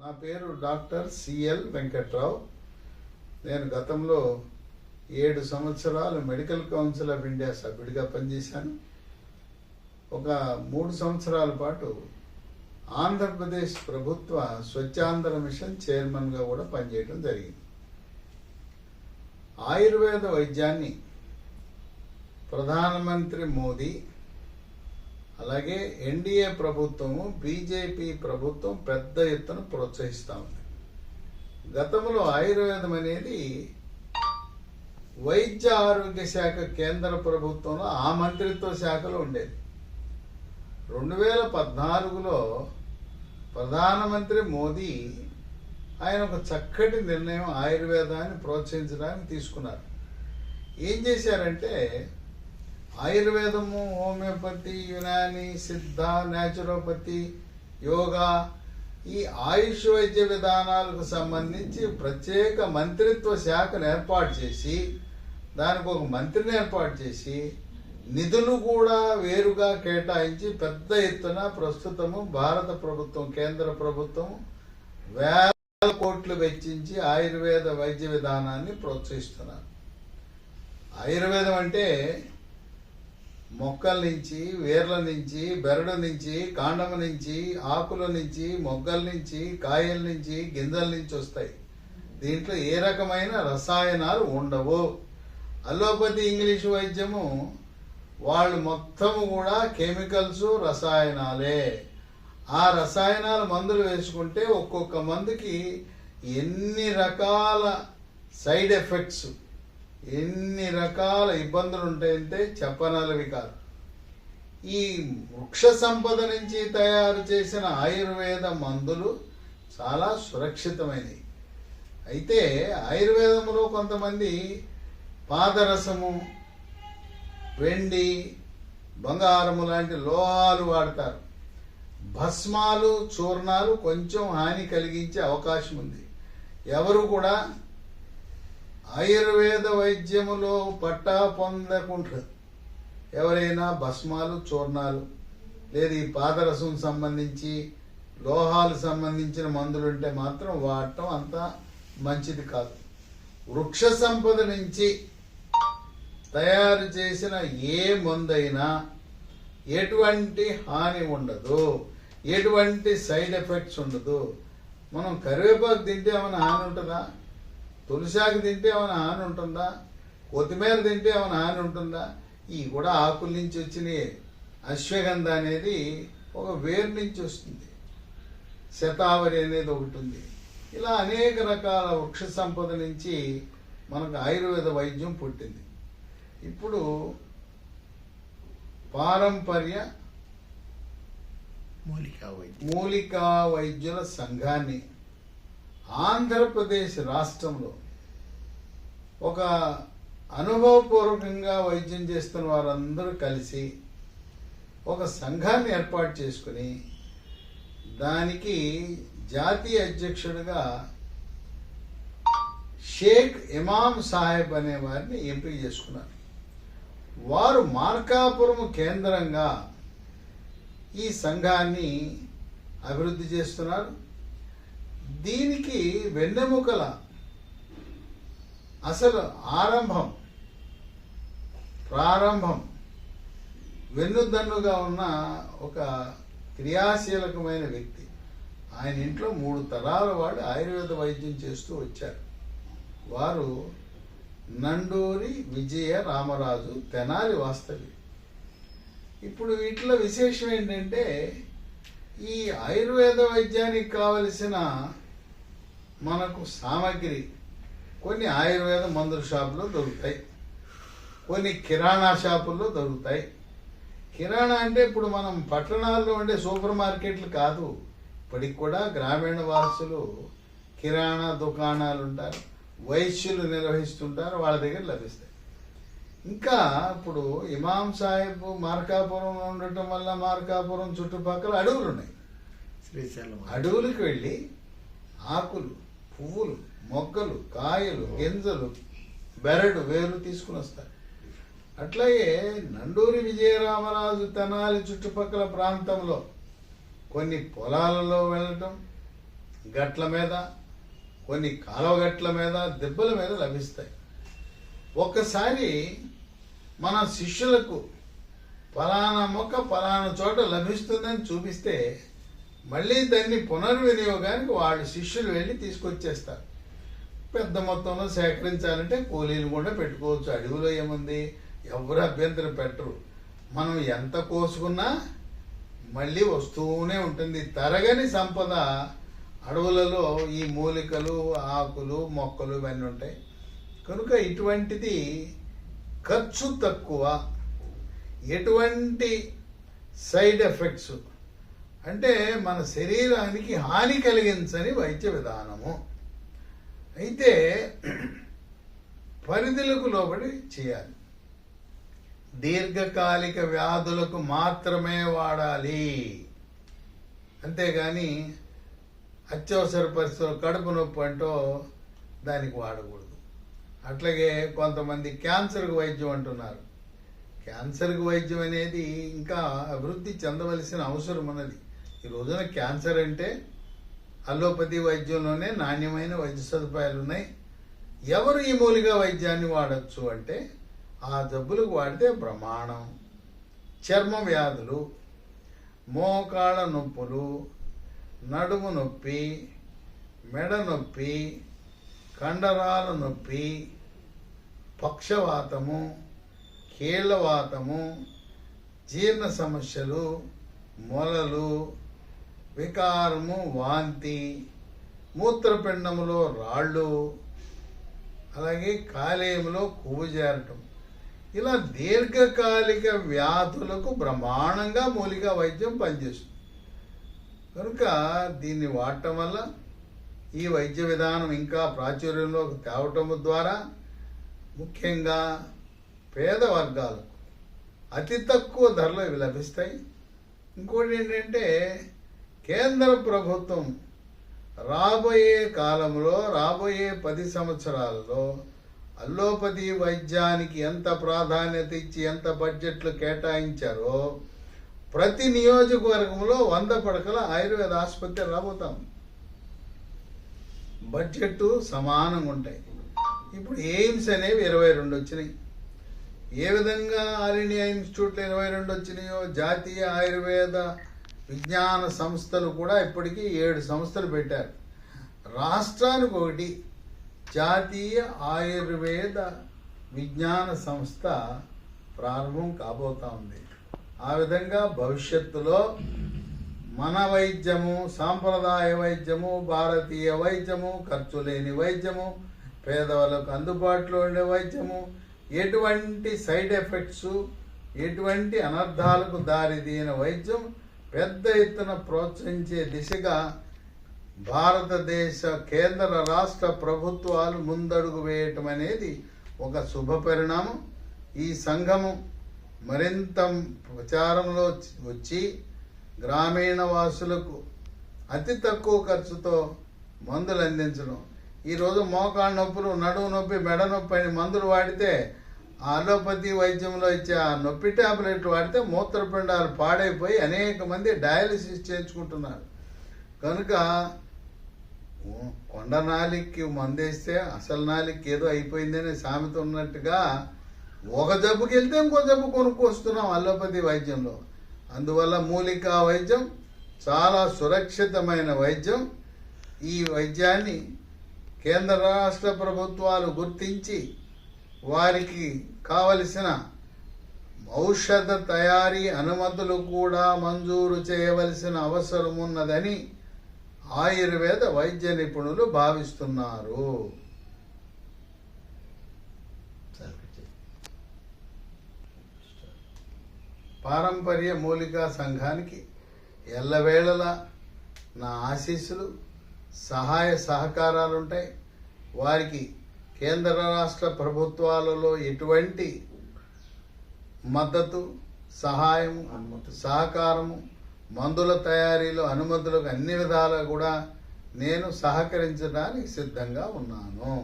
నా పేరు doctor CL Venkatrao. నేను గతంలో ఏడు సంవత్సరాలు మెడికల్ కౌన్సిల్ ఆఫ్ ఇండియా సభ్యుడిగా పనిచేశాను. ఒక మూడు సంవత్సరాల పాటు ఆంధ్రప్రదేశ్ ప్రభుత్వ స్వచ్ఛాంధ్ర మిషన్ చైర్మన్గా కూడా పనిచేయడం జరిగింది. ఆయుర్వేద వైద్యాన్ని ప్రధానమంత్రి మోదీ అలాగే ఎన్డీఏ ప్రభుత్వము బీజేపీ ప్రభుత్వం పెద్ద ఎత్తున ప్రోత్సహిస్తూ ఉంది. గతంలో ఆయుర్వేదం అనేది వైద్య ఆరోగ్య శాఖ కేంద్ర ప్రభుత్వంలో ఆ మంత్రిత్వ శాఖలో ఉండేది. రెండు వేల పద్నాలుగులో ప్రధానమంత్రి మోదీ ఆయన ఒక చక్కటి నిర్ణయం ఆయుర్వేదాన్ని ప్రోత్సహించడానికి తీసుకున్నారు. ఏం చేశారంటే ఆయుర్వేదము హోమియోపతి యునాని సిద్ధ న్యాచురోపతి యోగా ఈ ఆయుష్ వైద్య విధానాలకు సంబంధించి ప్రత్యేక మంత్రిత్వ శాఖను ఏర్పాటు చేసి దానికి ఒక మంత్రిని ఏర్పాటు చేసి నిధులు కూడా వేరుగా కేటాయించి పెద్ద ఎత్తున ప్రస్తుతము భారత ప్రభుత్వం కేంద్ర ప్రభుత్వం వేల కోట్లు వెచ్చించి ఆయుర్వేద వైద్య విధానాన్ని ప్రోత్సహిస్తున్నారు. ఆయుర్వేదం అంటే మొక్కల నుంచి వేర్ల నుంచి బెరడు నుంచి కాండము నుంచి ఆకుల నుంచి మొగ్గల నుంచి కాయల నుంచి గింజల నుంచి వస్తాయి. దీంట్లో ఏ రకమైన రసాయనాలు ఉండవు. అలోపతి ఇంగ్లీష్ వైద్యము వాళ్ళు మొత్తము కూడా కెమికల్స్ రసాయనాలే. ఆ రసాయనాల మందులు వేసుకుంటే ఒక్కొక్క మందుకి ఎన్ని రకాల సైడ్ ఎఫెక్ట్స్ ఎన్ని రకాల ఇబ్బందులు ఉంటాయంటే చెప్పనలవి కాదు. ఈ వృక్ష సంపద నుంచి తయారు చేసిన ఆయుర్వేద మందులు చాలా సురక్షితమైనవి. అయితే ఆయుర్వేదంలో కొంతమంది పాదరసము వెండి బంగారము లాంటి లోహాలు వాడతారు. భస్మాలు చూర్ణాలు కొంచెం హాని కలిగించే అవకాశం ఉంది ఎవరు కూడా ఆయుర్వేద వైద్యములో పట్టా పొందకుండా ఎవరైనా భస్మాలు చూర్ణాలు లేదు ఈ పాదరసం సంబంధించి లోహాలు సంబంధించిన మందులు ఉంటే మాత్రం వాడటం అంత మంచిది కాదు. వృక్ష సంపద నుంచి తయారు చేసిన ఏ మందైనా ఎటువంటి హాని ఉండదు. ఎటువంటి సైడ్ ఎఫెక్ట్స్ ఉండదు. మనం కరివేపాకు తింటే ఏమైనా హాని ఉంటుందా? తులసాకు తింటే ఏమైనా హాని ఉంటుందా? కొత్తిమీర తింటే ఏమైనా హాని ఉంటుందా? ఈ కూడా ఆకుల నుంచి వచ్చినాయి అశ్వగంధ అనేది ఒక వేరు నుంచి వస్తుంది. శతావరి అనేది ఒకటి ఉంది. ఇలా అనేక రకాల వృక్ష సంపద నుంచి మనకు ఆయుర్వేద వైద్యం పుట్టింది. ఇప్పుడు పారంపర్య మూలికా వైద్యం. మూలికా వైద్యుల సంఘాన్ని ఆంధ్రప్రదేశ్ రాష్ట్రంలో ఒక అనుభవపూర్వకంగా వైద్యం చేస్తున్న వారందరూ కలిసి ఒక సంఘాన్ని ఏర్పాటు చేసుకుని దానికి జాతీయ అధ్యక్షుడిగా షేక్ ఇమాం సాహెబ్ అనే వారిని ఎంపిక చేసుకున్నారు. వారు మార్కాపురం కేంద్రంగా ఈ సంఘాన్ని అభివృద్ధి చేస్తున్నారు. దీనికి వెన్నెముకల అసలు ఆరంభం ప్రారంభం వెన్నుదన్నుగా ఉన్న ఒక క్రియాశీలకమైన వ్యక్తి. ఆయన ఇంట్లో మూడు తరాల వాడు ఆయుర్వేద వైద్యం చేస్తూ వచ్చారు. వారు నండూరి విజయ రామరాజు తెనాలి వాస్తవి. ఇప్పుడు వీటిలో విశేషం ఏంటంటే ఈ ఆయుర్వేద వైద్యానికి కావలసిన మనకు సామాగ్రి కొన్ని ఆయుర్వేద మందుల షాపులో దొరుకుతాయి. కొన్ని కిరాణా షాపుల్లో దొరుకుతాయి. కిరాణా అంటే ఇప్పుడు మనం పట్టణాల్లో ఉండే సూపర్ మార్కెట్లు కాదు. ఇప్పటికి కూడా గ్రామీణ వాసులు కిరాణా దుకాణాలు ఉంటారు వైశ్యులు నిర్వహిస్తుంటారు వాళ్ళ దగ్గర లభిస్తాయి. ఇంకా ఇప్పుడు ఇమాం సాహెబ్ మార్కాపురం ఉండటం వల్ల మార్కాపురం చుట్టుపక్కల అడవులు ఉన్నాయి. శ్రీశైలం. అడవులకు వెళ్ళి ఆకులు పువ్వులు మొగ్గలు కాయలు గింజలు బెరడు వేరు తీసుకుని వస్తారు. అట్లాగే నండూరి విజయరామరాజు తెనాలి చుట్టుపక్కల ప్రాంతంలో కొన్ని పొలాలలో వెళ్ళటం గట్ల మీద కొన్ని కాలువ గట్ల మీద దెబ్బల మీద లభిస్తాయి. ఒక్కసారి మన శిష్యులకు ఫలానా మొక్క ఫలానా చోట లభిస్తుందని చూపిస్తే మళ్ళీ దాన్ని పునర్వినియోగానికి వాళ్ళు శిష్యులు వెళ్ళి తీసుకొచ్చేస్తారు. పెద్ద మొత్తంలో సేకరించాలంటే కూలీలు కూడా పెట్టుకోవచ్చు. అడవిలో ఏముంది? ఎవరు అభ్యంతరం పెట్టరు. మనం ఎంత కోసుకున్నా మళ్ళీ వస్తూనే ఉంటుంది. తరగని సంపద అడవులలో ఈ మూలికలు ఆకులు మొక్కలు ఇవన్నీ ఉంటాయి. కనుక ఇటువంటిది ఖర్చు తక్కువ. ఎటువంటి సైడ్ ఎఫెక్ట్స్ అంటే మన శరీరానికి హాని కలిగించని వైద్య విధానము. అయితే పరిధులకు లోబడి చేయాలి. దీర్ఘకాలిక వ్యాధులకు మాత్రమే వాడాలి. అంతేగాని అత్యవసర పరిస్థితులు కడుపు నొప్పి అంటూ దానికి వాడకూడదు. అట్లాగే కొంతమంది క్యాన్సర్కు వైద్యం అంటున్నారు. క్యాన్సర్కు వైద్యం అనేది ఇంకా అభివృద్ధి చెందవలసిన అవసరం ఉన్నది. ఈ రోజున క్యాన్సర్ అంటే అలోపతి వైద్యంలోనే నాణ్యమైన వైద్య సదుపాయాలు ఉన్నాయి. ఎవరు ఈ మూలిక వైద్యాన్ని వాడచ్చు అంటే ఆ జబ్బులకు వాడితే ప్రమాణం చర్మ వ్యాధులు మోకాళ్ళ నొప్పులు నడుము నొప్పి మెడ నొప్పి కండరాల నొప్పి పక్షవాతము కీళ్ళవాతము జీర్ణ సమస్యలు మొలలు వికారము వాంతి మూత్రపిండములో రాళ్ళు అలాగే కాలేయంలో కొవ్వు చేరటం ఇలా దీర్ఘకాలిక వ్యాధులకు బ్రహ్మాండంగా మూలిక వైద్యం పనిచేస్తుంది. కనుక దీన్ని వాడటం వల్ల ఈ వైద్య విధానం ఇంకా ప్రాచుర్యంలోకి తేవటము ద్వారా ముఖ్యంగా పేద వర్గాలకు అతి తక్కువ ధరలో ఇవి లభిస్తాయి. ఇంకోటి ఏంటంటే కేంద్ర ప్రభుత్వం రాబోయే కాలంలో రాబోయే పది సంవత్సరాలలో అల్లోపతి వైద్యానికి ఎంత ప్రాధాన్యత ఇచ్చి ఎంత బడ్జెట్లు కేటాయించారో ప్రతి నియోజకవర్గంలో వంద పడకల ఆయుర్వేద ఆసుపత్రి రాబోతాం. బడ్జెట్ సమానంగా ఉంటాయి. ఇప్పుడు ఎయిమ్స్ అనేవి ఇరవై రెండు వచ్చినాయి. ఏ విధంగా ఆల్ ఇండియా ఇన్స్టిట్యూట్లో ఇరవై రెండు వచ్చినాయో జాతీయ ఆయుర్వేద విజ్ఞాన సంస్థలు కూడా ఇప్పటికీ ఏడు సంస్థలు పెట్టారు. రాష్ట్రానికి ఒకటి జాతీయ ఆయుర్వేద విజ్ఞాన సంస్థ ప్రారంభం కాబోతా ఉంది. ఆ విధంగా భవిష్యత్తులో మన వైద్యము సాంప్రదాయ వైద్యము భారతీయ వైద్యము ఖర్చు లేని వైద్యము పేదవాళ్ళకు అందుబాటులో ఉండే వైద్యము ఎటువంటి సైడ్ ఎఫెక్ట్స్ ఎటువంటి అనర్థాలకు దారితీయని వైద్యం పెద్ద ఎత్తున ప్రోత్సహించే దిశగా భారతదేశ కేంద్ర రాష్ట్ర ప్రభుత్వాలు ముందడుగు వేయటం అనేది ఒక శుభ పరిణామం. ఈ సంఘము మరింత ప్రచారంలో వచ్చి గ్రామీణ వాసులకు అతి తక్కువ ఖర్చుతో మందులు అందించడం. ఈరోజు మోకాళ్ళ నొప్పులు నడుము నొప్పి మెడ నొప్పి అని మందులు వాడితే అలోపతి వైద్యంలో ఇచ్చే ఆ నొప్పి టాబ్లెట్లు వాడితే మూత్రపిండాలు పాడైపోయి అనేక మంది డయాలసిస్ చేయించుకుంటున్నారు. కనుక కొండ నాలికి మందేస్తే అసలు నాలికి ఏదో అయిపోయిందనే సామెత ఉన్నట్టుగా ఒక జబ్బుకి వెళ్తే ఇంకో జబ్బు కొనుక్కొస్తున్నాం అల్లోపతి వైద్యంలో. అందువల్ల మూలికా వైద్యం చాలా సురక్షితమైన వైద్యం. ఈ వైద్యాన్ని కేంద్ర రాష్ట్ర ప్రభుత్వాలు గుర్తించి వారికి కావలసిన ఔషధ తయారీ అనుమతులు కూడా మంజూరు చేయవలసిన అవసరం ఉన్నదని ఆయుర్వేద వైద్య నిపుణులు భావిస్తున్నారు. పారంపర్య మూలికా సంఘానికి ఎల్లవేళలా నా ఆశీస్సులు సహాయ సహకారాలు ఉంటాయి వారికి కేంద్ర రాష్ట్ర ప్రభుత్వాలలో ఎటువంటి మద్దతు సహాయం అనుమతి. సహకారము మందుల తయారీలో అనుమతులకు అన్ని విధాలా కూడా నేను సహకరించడానికి సిద్ధంగా ఉన్నాను